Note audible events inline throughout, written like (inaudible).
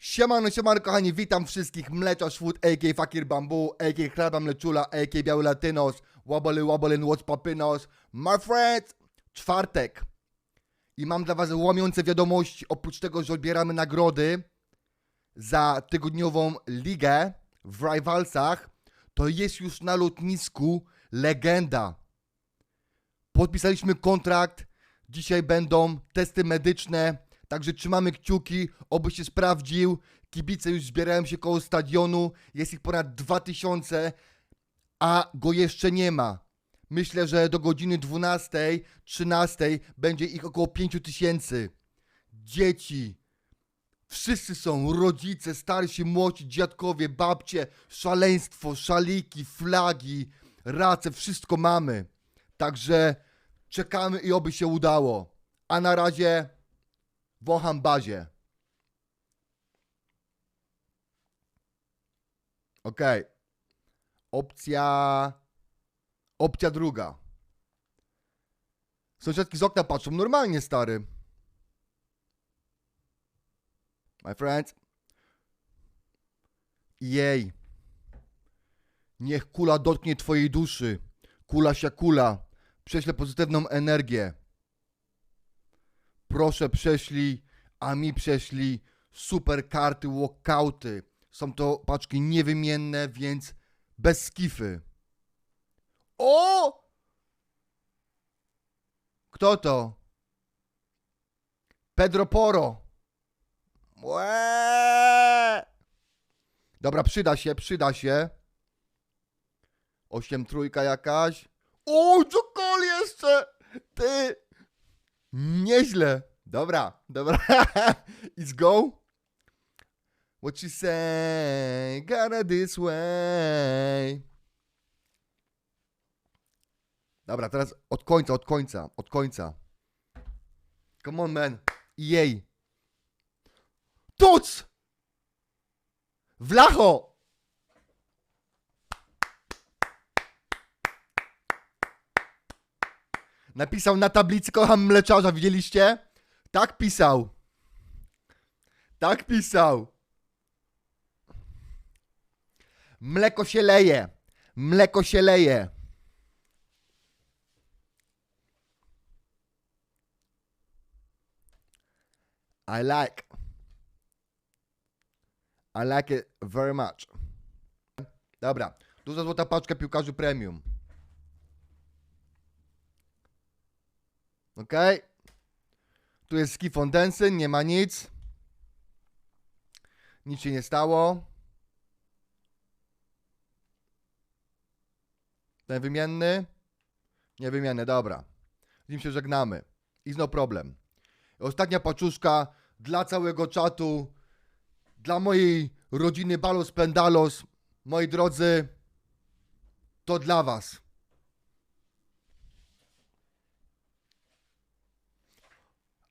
Siemano, siemano kochani, witam wszystkich, Mleczarz Food, a.k.a. Fakir Bambu, a.k.a. Chleba Mleczula, a.k.a. Biały Latynos, Wobbly Wobbly What's Papinos, my friends, czwartek i mam dla was łamiące wiadomości, oprócz tego, że odbieramy nagrody za tygodniową ligę w Rivalsach, to jest już na lotnisku legenda. Podpisaliśmy kontrakt, dzisiaj będą testy medyczne, także trzymamy kciuki, oby się sprawdził. Kibice już zbierają się koło stadionu, jest ich ponad 2000, a go jeszcze nie ma. Myślę, że do godziny 12, 13 będzie ich około 5000. Dzieci, Wszyscy są, rodzice, starsi, młodzi, dziadkowie, babcie, szaleństwo, szaliki, flagi, race, wszystko mamy. Także czekamy i oby się udało. A na razie wącham bazie. Okej. Opcja... Opcja druga. Sąsiadki z okna patrzą. Normalnie, stary. My friends. Jej. Niech kula dotknie twojej duszy. Kula się kula. Prześlę pozytywną energię. Proszę prześlij, a mi prześlij super karty walkouty. Są to paczki niewymienne, więc bez skify. O! Kto to? Pedro Poro. Łe! Dobra, przyda się, przyda się. Osiem trójka jakaś. O, Jokol jeszcze! Ty! Nieźle. Dobra, dobra. (laughs) Let's go. What you say? Gotta this way. Dobra, teraz od końca, od końca, od końca. Come on, man. Jej. Tuc! Wlacho! Napisał na tablicy kocham mleczarza, widzieliście? Tak pisał. Tak pisał. Mleko się leje. Mleko się leje. I like. I like it very much. Dobra, duża złota paczka piłkarzy premium. Okej. Tu jest Skifon Denson, nie ma nic. Nic się nie stało. Ten wymienny? Niewymienny, dobra. Z nim się żegnamy. I no problem. Ostatnia paczuszka dla całego czatu dla mojej rodziny Balos Pendalos, moi drodzy, to dla was.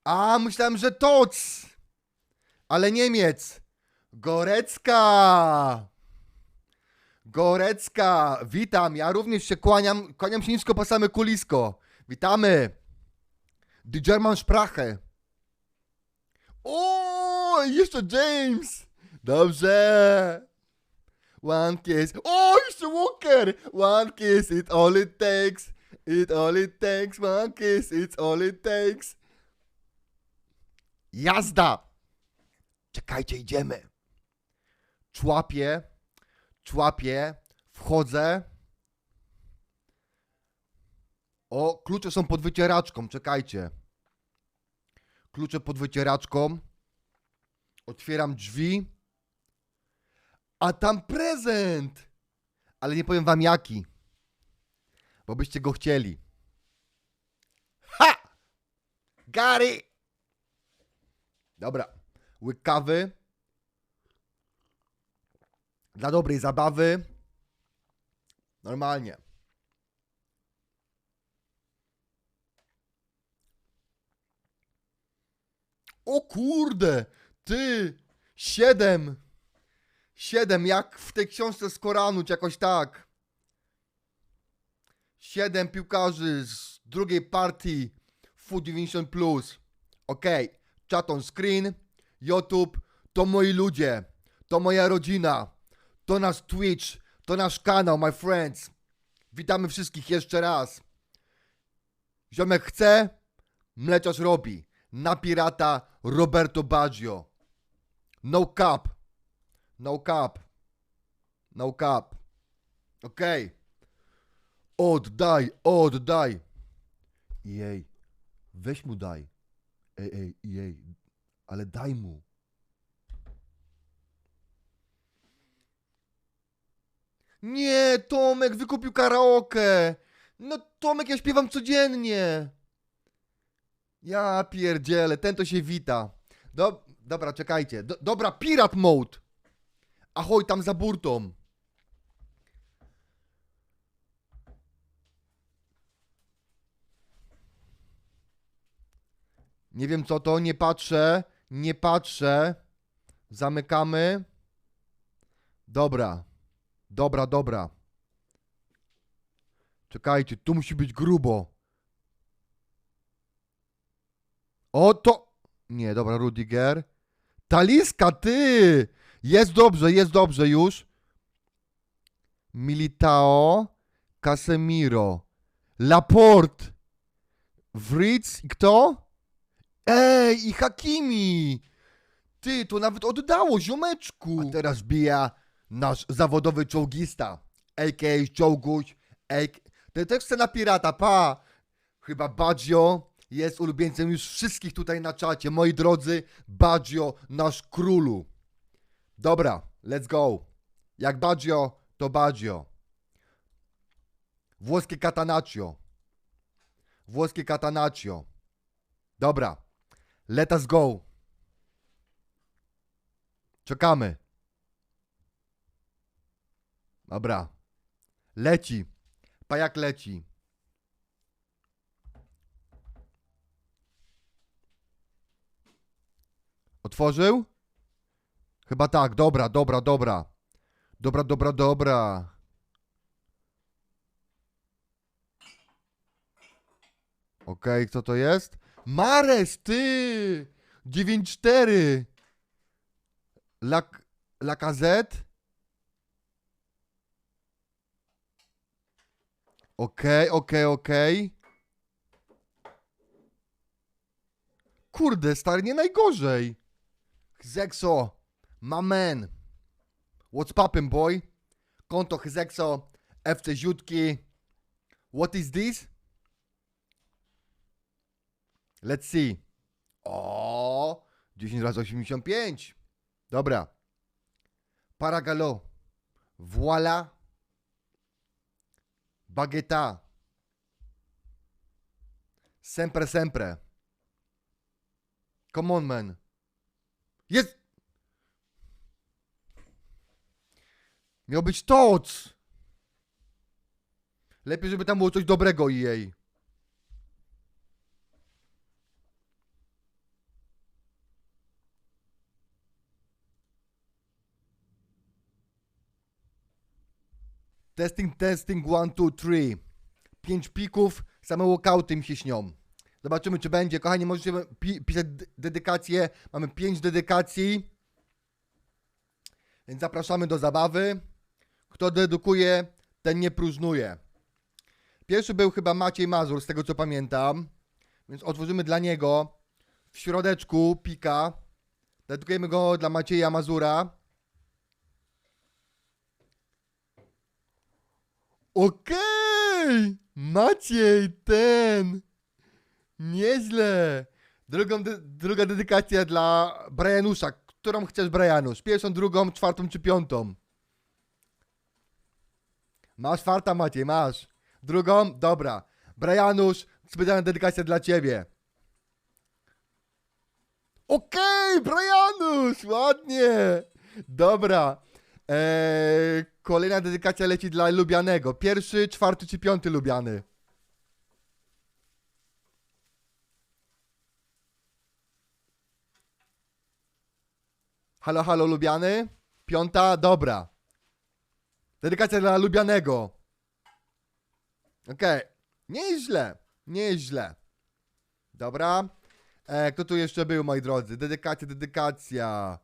A, myślałem, że Toc, ale Niemiec. Gorecka. Gorecka, witam. Ja również się kłaniam, kłaniam się nisko po same kulisko. Witamy. Die German Sprache. O, jeszcze James! Dobrze! One kiss. O, jeszcze Walker! One kiss, it all it takes. It all it takes. One kiss, it's all it takes. Jazda! Czekajcie, idziemy. Człapię, człapię, wchodzę. O, klucze są pod wycieraczką, czekajcie klucze pod wycieraczką. Otwieram drzwi. A tam prezent! Ale nie powiem wam jaki. Bo byście go chcieli. Ha! Gary! Dobra. Łyk kawy. Dla dobrej zabawy. Normalnie. O kurde! Ty! Siedem! Siedem, jak w tej książce z Koranu, jakoś tak. Siedem piłkarzy z drugiej partii Food 90 Plus. Okej, chat on screen, YouTube, to moi ludzie, to moja rodzina, to nasz Twitch, to nasz kanał, my friends. Witamy wszystkich jeszcze raz. Ziomek chce, mleczarz robi. Na pirata Roberto Baggio. No cap. No cap. No cap. Okej. Oddaj, oddaj. Jej. Weź mu daj. Ej, ej, jej. Ale daj mu. Nie, Tomek wykupił karaoke. No Tomek, ja śpiewam codziennie. Ja pierdzielę, ten to się wita. Do, dobra, czekajcie. Do, dobra, pirat mode. Ahoj tam za burtą. Nie wiem co to, nie patrzę, nie patrzę. Zamykamy. Dobra. Dobra, dobra. Czekajcie, tu musi być grubo. O to. Nie, dobra, Rudiger. Taliska, ty! Jest dobrze, jest dobrze już. Militao, Casemiro, Laporte, Writz i kto? Ej, i Hakimi! Ty, to nawet oddało, ziomeczku! A teraz bija nasz zawodowy czołgista, a.k.a. czołguś, a.k.a. Też chce na pirata, pa! Chyba Baggio jest ulubieńcem już wszystkich tutaj na czacie. Moi drodzy, Baggio, nasz królu. Dobra, let's go. Jak Baggio, to Baggio. Włoskie catanaccio. Włoskie catanaccio. Dobra, let us go. Czekamy. Dobra. Leci. Pajak leci. Otworzył? Chyba tak. Dobra, dobra, dobra. Dobra, dobra, dobra. Okej, co to jest? Mares, ty! 9-4. Lak... Lakazet? Okej, okej, okej. Kurde, stary, nie najgorzej. Hzexo, my man. What's poppin', boy? Konto Hzexo, FC Ziutki. What is this? Let's see. O, 10 razy 85. Dobra. Paragalo. Voila. Bagieta. Sempre, sempre. Come on, man. Jest! Miał być toc! Lepiej, żeby tam było coś dobrego jej. Testing, testing, one, two, three. Pięć pików, same walkouty mi się śnią. Zobaczymy, czy będzie. Kochani, możecie pi pisać dedykacje. Mamy pięć dedykacji. Więc zapraszamy do zabawy. Kto dedykuje, ten nie próżnuje. Pierwszy był chyba Maciej Mazur, z tego co pamiętam. Więc otworzymy dla niego w środeczku pika. Dedykujemy go dla Macieja Mazura. Okej! Maciej, ten! Nieźle! Drugą de- druga dedykacja dla Brianusza. Którą chcesz, Brianusz? Pierwszą, drugą, czwartą czy piątą? Masz farta, Maciej, masz. Drugą? Dobra. Brianusz, specjalna dedykacja dla ciebie. Okej, Brianusz, ładnie. Dobra. Eee, kolejna dedykacja leci dla Lubianego. Pierwszy, czwarty czy piąty Lubiany? Halo, halo, Lubiany? Piąta, dobra. Dedykacja dla Lubianego. Okej. Nieźle, nieźle. Dobra. E, kto tu jeszcze był, moi drodzy? Dedykacja, dedykacja.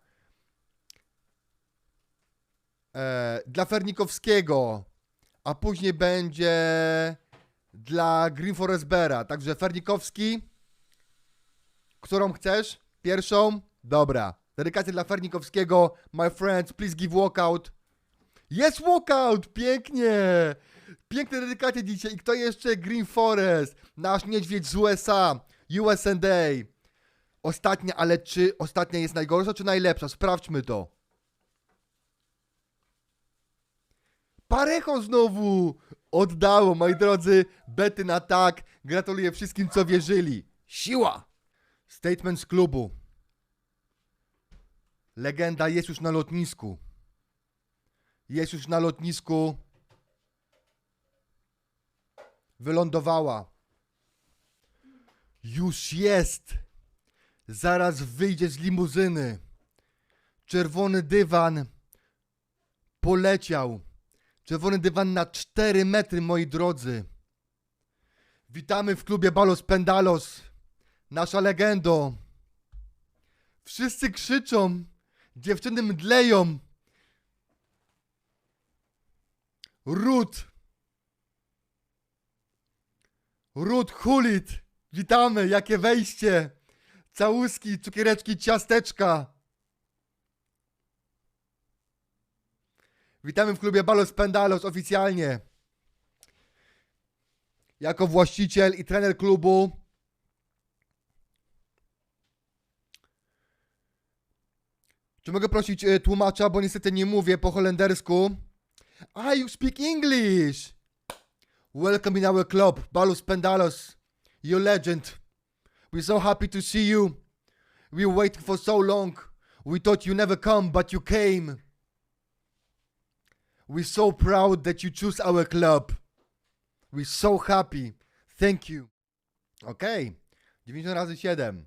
E, dla Fernikowskiego, a później będzie dla Green Forest Beara. Także Fernikowski, którą chcesz? Pierwszą? Dobra. Dedykacja dla Fernikowskiego. My friends, please give walkout. Jest walkout! Pięknie! Piękne dedykacje dzisiaj. I kto jeszcze? Green Forest. Nasz niedźwiedź z USA. USA. Ostatnia, ale czy ostatnia jest najgorsza, czy najlepsza? Sprawdźmy to. Parecho znowu! Oddało, moi drodzy. Bety na tak. Gratuluję wszystkim, co wierzyli. Siła! Statement z klubu. Legenda jest już na lotnisku. Jest już na lotnisku. Wylądowała. Już jest. Zaraz wyjdzie z limuzyny. Czerwony dywan poleciał. Czerwony dywan na 4 metry, moi drodzy. Witamy w klubie Balos Pendalos. Nasza legendo. Wszyscy krzyczą. Dziewczyny mdleją. Ród. Ród Hulit. Witamy, jakie wejście. Całuski, cukiereczki, ciasteczka. Witamy w klubie Balos Pendalos oficjalnie. Jako właściciel i trener klubu Czy mogę prosić e, tłumacza, bo niestety nie mówię po holendersku. Ah, you speak English! Welcome in our club, Balus Pendalos. You legend. We're so happy to see you. We waiting for so long. We thought you never come, but you came. We're so proud that you choose our club. We're so happy. Thank you. Okej. 90 razy 7.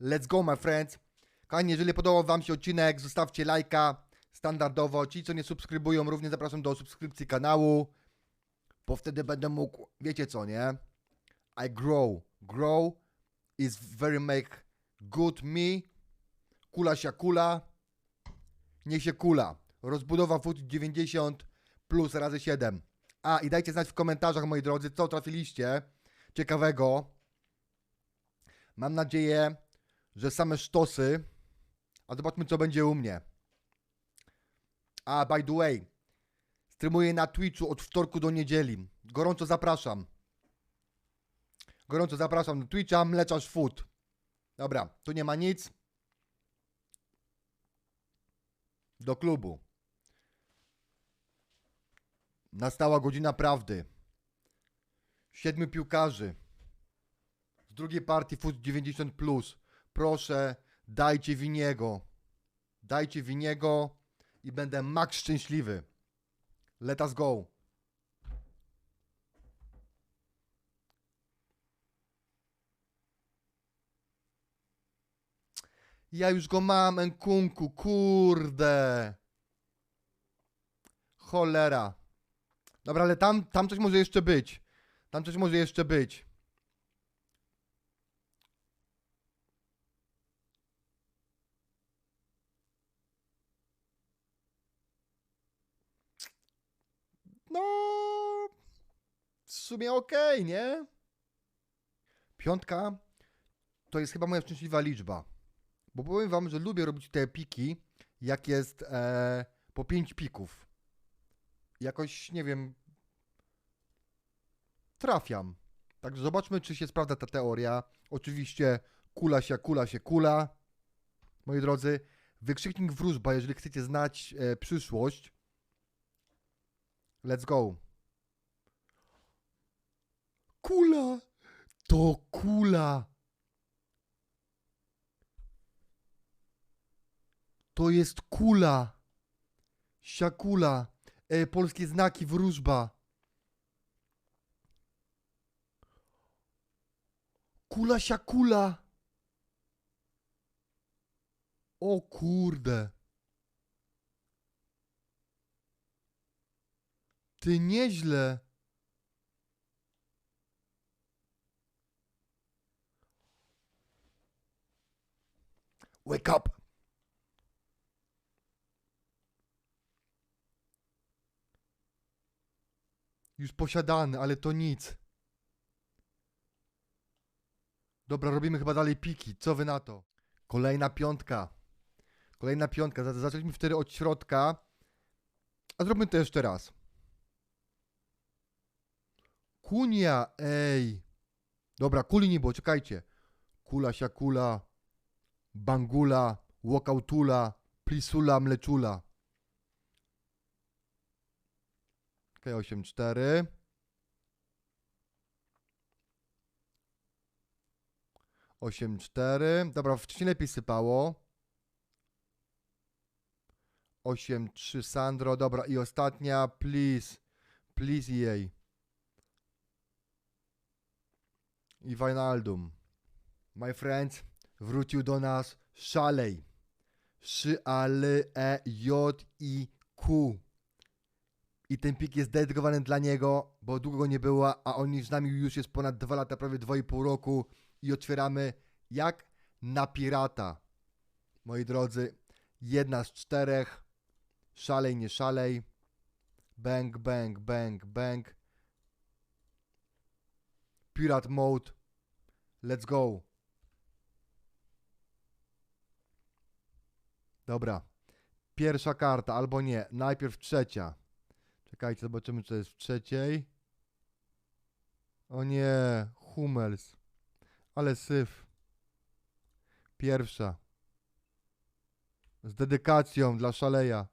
Let's go, my friends. Kochani, jeżeli podobał Wam się odcinek, zostawcie lajka. Standardowo. Ci, co nie subskrybują, również zapraszam do subskrypcji kanału. Bo wtedy będę mógł, wiecie co, nie? I grow. Grow is very make good me. Kula się kula. Niech się kula. Rozbudowa FUT 90 plus razy 7. A i dajcie znać w komentarzach, moi drodzy, co trafiliście ciekawego. Mam nadzieję, że same sztosy. A zobaczmy, co będzie u mnie. A, by the way, streamuję na Twitchu od wtorku do niedzieli. Gorąco zapraszam. Gorąco zapraszam na Twitcha, mleczarz food. Dobra, tu nie ma nic. Do klubu. Nastała godzina prawdy. Siedmiu piłkarzy. Z drugiej partii FUT 90+. Plus. Proszę, dajcie winiego. Dajcie winiego i będę max szczęśliwy. Let us go. Ja już go mam, Enkunku, kurde. Cholera. Dobra, ale tam, tam coś może jeszcze być. Tam coś może jeszcze być. No. W sumie okej, nie? Piątka to jest chyba moja szczęśliwa liczba. Bo powiem wam, że lubię robić te piki, jak jest e, po 5 pików. Jakoś, nie wiem, trafiam. Także zobaczmy, czy się sprawdza ta teoria. Oczywiście kula się, kula się, kula. Moi drodzy, wykrzyknik wróżba, jeżeli chcecie znać e, przyszłość. Let's go. Kula! To kula! To jest kula. Siakula. E, polskie znaki, wróżba. Kula siakula. O kurde. Ty nieźle. Wake up. Już posiadany, ale to nic. Dobra, robimy chyba dalej piki. Co wy na to? Kolejna piątka. Kolejna piątka. Za- Zaczęliśmy wtedy od środka. A zróbmy to jeszcze raz. Kunia, ej. Dobra, kuli nie było, czekajcie. Kula, siakula, bangula, walkoutula, plisula, mleczula. Okej, 8, 4. Osiem, cztery. Dobra, wcześniej lepiej sypało. Osiem, trzy, Sandro. Dobra, i ostatnia, please. Please jej. I Wijnaldum. My friends, wrócił do nas Szalej. Szy, a, l, e, j, i, q. I ten pik jest dedykowany dla niego, bo długo go nie było, a on z nami już jest ponad dwa lata, prawie dwa i pół roku. I otwieramy jak na pirata. Moi drodzy, jedna z czterech. Szalej, nie szalej. Bang, bang, bang, bang. Pirat mode. Let's go. Dobra. Pierwsza karta, albo nie. Najpierw trzecia. Czekajcie, zobaczymy, co jest w trzeciej. O nie, Hummels. Ale syf. Pierwsza. Z dedykacją dla szaleja.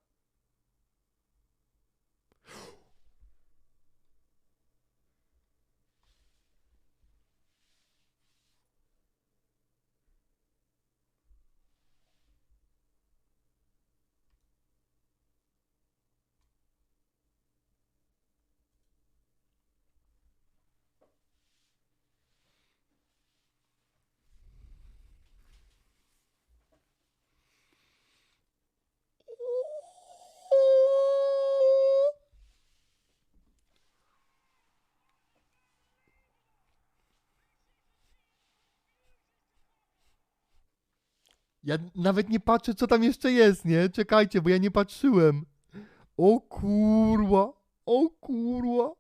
Ja nawet nie patrzę, co tam jeszcze jest, nie? Czekajcie, bo ja nie patrzyłem. O kurwa, o kurwa.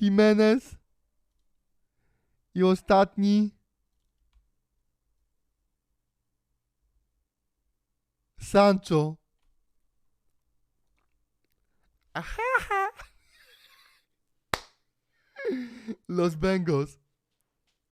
Jimenez. I ostatni. Sancho. Aha. (laughs) Los Bengals.